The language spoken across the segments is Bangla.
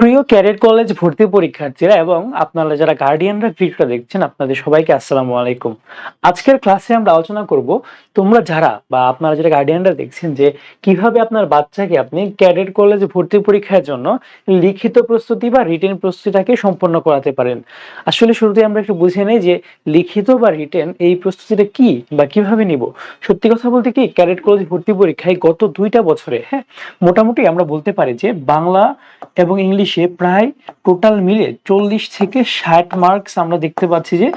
প্রিয় ক্যাডেট কলেজ ভর্তি পরীক্ষার্থীরা এবং আপনারা যারা গার্ডিয়ানরা ভিডিওটা দেখছেন, আপনাদের সবাইকে আসসালামু আলাইকুম। আজকের ক্লাসে আমরা আলোচনা করব, তোমরা যারা বা আপনারা যারা গার্ডিয়ানরা দেখছেন যে কীভাবে আপনার বাচ্চাকে আপনি ক্যাডেট কলেজ ভর্তি পরীক্ষার জন্য লিখিত প্রস্তুতি বা রিটেন প্রস্তুতিটাকে সম্পন্ন করাতে পারেন। আসলে শুরুতে আমরা একটু বুঝে নেই যে লিখিত বা রিটেন এই প্রস্তুতিটা কি বা কীভাবে নিব। সত্যি কথা বলতে কি ক্যাডেট কলেজ ভর্তি পরীক্ষায় গত দুইটা বছরে হ্যাঁ মোটামুটি আমরা বলতে পারি যে বাংলা এবং ইংলিশে প্রায় টোটাল মিলে চল্লিশ থেকে ষাট মার্কস আমরা দেখতে পাচ্ছি যে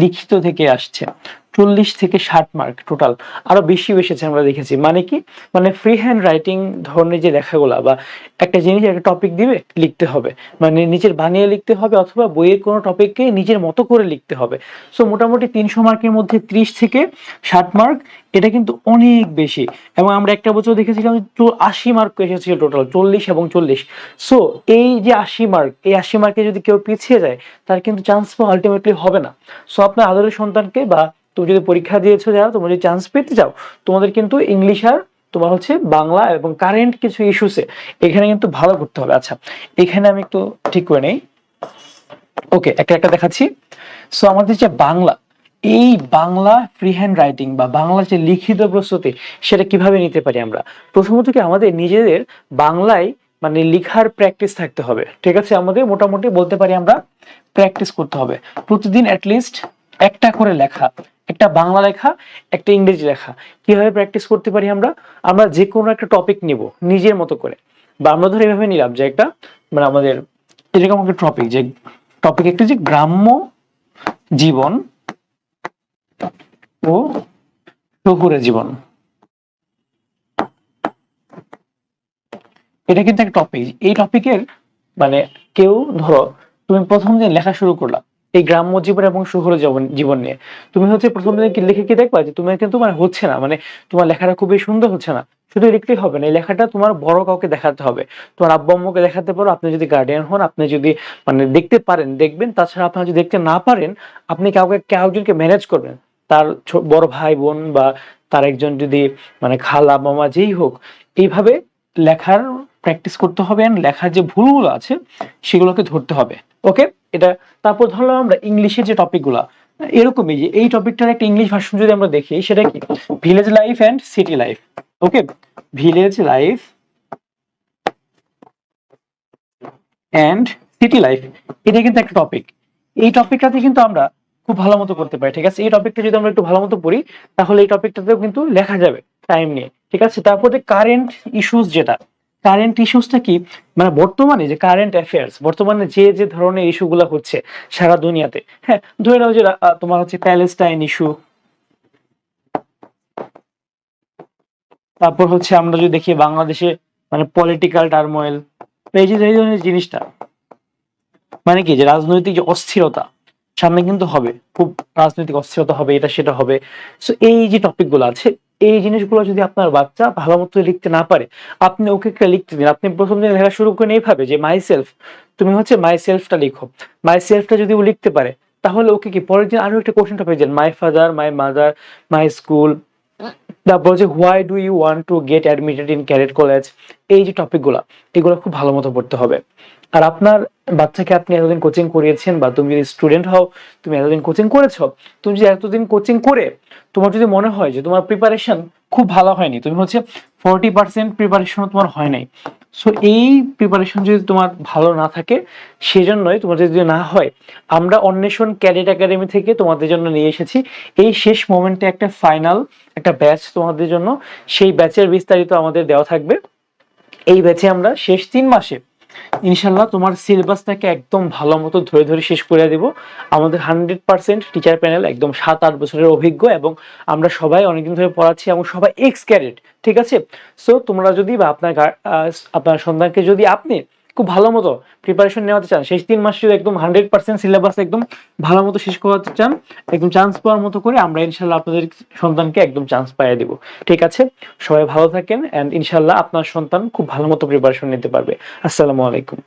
লিখিত থেকে আসছে। চল্লিশ থেকে ষাট মার্ক টোটাল আরও বেশি এসেছে আমরা দেখেছি। মানে কি? মানে ফ্রি হ্যান্ড রাইটিং ধরনের যে লেখাগুলা বা একটা জিনিস, একটা টপিক দিবে, লিখতে হবে। মানে নিজের বানিয়ে লিখতে হবে অথবা বইয়ের কোনো টপিককে নিজের মতো করে লিখতে হবে। সো মোটামুটি তিনশো মার্কের মধ্যে ত্রিশ থেকে ষাট মার্ক এটা কিন্তু অনেক বেশি। এবং আমরা একটা বছর দেখেছিলাম আশি মার্ক এসেছিল টোটাল চল্লিশ এবং চল্লিশ। সো এই যে আশি মার্ক এই আশি মার্কে যদি কেউ পিছিয়ে যায়, তার কিন্তু চান্স আলটিমেটলি হবে না। সো আপনার আদরের সন্তানকে বা তুমি যদি পরীক্ষা দিয়েছ যারা, তোমরা যদি চান্স পেতে চাও, তোমাদের কিন্তু ইংলিশ আর তোমার হচ্ছে বাংলা এবং কারেন্ট কিছু ইস্যুসে এখানে কিন্তু ভালো করতে হবে। আচ্ছা এখানে আমি একটু ঠিক করে নেই। ওকে একটা একটা দেখাচ্ছি। সো আমাদের যে বাংলা, এই বাংলা ফ্রি হ্যান্ড রাইটিং বা বাংলা যে লিখিত প্রস্তুতি, সেটা কীভাবে নিতে পারি আমরা? প্রথমত কি আমাদের নিজেদের বাংলায় মানে লিখার প্র্যাকটিস থাকতে হবে। ঠিক আছে? আমাদের মোটামুটি বলতে পারি আমরা প্র্যাকটিস করতে হবে। প্রতিদিন অ্যাটলিস্ট একটা করে লেখা একটা বাংলা লেখা, একটা ইংরেজি লেখা। কীভাবে প্র্যাকটিস করতে পারি আমরা? আমরা যে কোনো একটা টপিক নিব, নিজের মতো করে। বা আমরা ধরে এভাবে নিলাম যে একটা মানে আমাদের এরকম একটা টপিক যে টপিক একটা যে গ্রাম্য জীবন ও শহুরে জীবন। এটা কিন্তু একটা টপিক এই টপিকের মানে কেউ ধরো, তুমি প্রথম দিন লেখা শুরু করলা এই গ্রাম্য জীবন এবং শহুরে জীবন নিয়ে। তুমি হচ্ছে প্রথম দিন লিখে কি দেখবা যে তুমি কিন্তু মানে হচ্ছে না মানে তোমার লেখাটা খুবই সুন্দর হচ্ছে না। শুধু লিখলেই হবে না, এই লেখাটা তোমার বড় কাউকে দেখাতে হবে। তোমার আব্বু আম্মুকে দেখাতে পারো, আপনি যদি গার্ডিয়ান হন, আপনি যদি মানে দেখতে পারেন, দেখবেন। তাছাড়া আপনি যদি দেখতে না পারেন, আপনি কাউকে, কাউজনকে ম্যানেজ করবেন। তার বড় ভাই, বোন বা তার একজন যদি মানে খালা, মামা যেই হোক, এইভাবে লেখার প্র্যাকটিস করতে হবে লেখার যে ভুলগুলো আছে, সেগুলোকে ধরতে হবে। ওকে এটা, তারপর ধরলাম আমরা ইংলিশের যে টপিকগুলো এরকমই যে এই টপিকটার একটা ইংলিশ ভার্সন যদি আমরা দেখি, সেটা কি? Village life and city life okay village life and city life এটা কিন্তু একটা টপিক এই টপিকটাতে কিন্তু আমরা খুব ভালো মতো করতে পারি, ঠিক আছে? এই টপিকটা যদি আমরা একটু ভালো মতো পড়ি, তাহলে এই টপিকটাতেও কিন্তু লেখা যাবে টাইম নিয়ে, ঠিক আছে? তারপরে কারেন্ট ইস্যুস যেটা কারেন্ট ইস্যুসটা কি? মানে বর্তমানে যে কারেন্ট অ্যাফেয়ার্স বর্তমানে যে যে ধরনের ইস্যুগুলো হচ্ছে সারা দুনিয়াতে হ্যাঁ ধরে নাও যে তোমার হচ্ছে প্যালেস্টাইন ইস্যু তারপর হচ্ছে আমরা যদি দেখি বাংলাদেশে মানে পলিটিক্যাল টার্মোয়েল এই যে, এই ধরনের জিনিসটা মানে কি যে রাজনৈতিক যে অস্থিরতা, সামনে কিন্তু হবে, খুব রাজনৈতিক অস্থিরতা হবে, এটা সেটা হবে। সো এই যে টপিকগুলো আছে এই জিনিসগুলো যদি আপনার বাচ্চা ভালো মতো লিখতে না পারে, আপনি ওকে একটা লিখতে দিন। আপনি প্রথম দিন লেখা শুরু করেন এইভাবে যে মাই সেলফ তুমি হচ্ছে মাই সেলফটা লিখো। মাই সেলফটা যদি ও লিখতে পারে, তাহলে ওকে কি পরের দিন আরও একটা question topic then my father my mother my school তারপর যে why do you want to get admitted in Carat college এই যে টপিকগুলো এগুলো খুব ভালো মতো পড়তে হবে। আর আপনার বাচ্চাকে আপনি এতদিন কোচিং করিয়েছেন বা তুমি যদি স্টুডেন্ট হও, তুমি এতদিন কোচিং করেছ, তুমি যদি এতদিন কোচিং করে তোমার যদি মনে হয় যে তোমার প্রিপারেশন খুব ভালো হয়নি, তুমি হচ্ছে ফোরটি পার্সেন্ট প্রিপারেশন তোমার হয় নাই। সো এই প্রিপারেশন যদি তোমার ভালো না থাকে, সেজন্যই তোমার যদি না হয়, আমরা অন্বেষণ ক্যাডেট একাডেমি থেকে তোমাদের জন্য নিয়ে এসেছি। এই শেষ মোমেন্টে একটা ফাইনাল একটা ব্যাচ তোমাদের জন্য। সেই ব্যাচের বিস্তারিত আমাদের দেওয়া থাকবে। এই ব্যাচে আমরা শেষ তিন মাসে ইনশাল্লাহ তোমার সিলেবাসটাকে একদম ভালো মতো ধরে ধরে শেষ করে দিব। আমাদের হান্ড্রেড পার্সেন্ট টিচার প্যানেল একদম সাত আট বছরের অভিজ্ঞ এবং আমরা সবাই অনেকদিন ধরে পড়াচ্ছি এবং সবাই এক্স ক্যারেট ঠিক আছে? সো তোমরা যদি বা আপনার আপনার সন্তানকে যদি আপনি খুব ভালো মতো প্রিপারেশন নেওয়াতে চান। শেষ তিন মাস যদি একদম হান্ড্রেড পার্সেন্ট সিলেবাস একদম ভালো মতো শেষ করাতে চান, একদম চান্স পাওয়ার মতো করে আমরা ইনশাল্লাহ আপনাদের সন্তানকে একদম চান্স পাইয়ে দিব। ঠিক আছে? সবাই ভালো থাকেন অ্যান্ড ইনশাল্লাহ আপনার সন্তান খুব ভালো মতো প্রিপারেশন নিতে পারবে। আসসালামু আলাইকুম।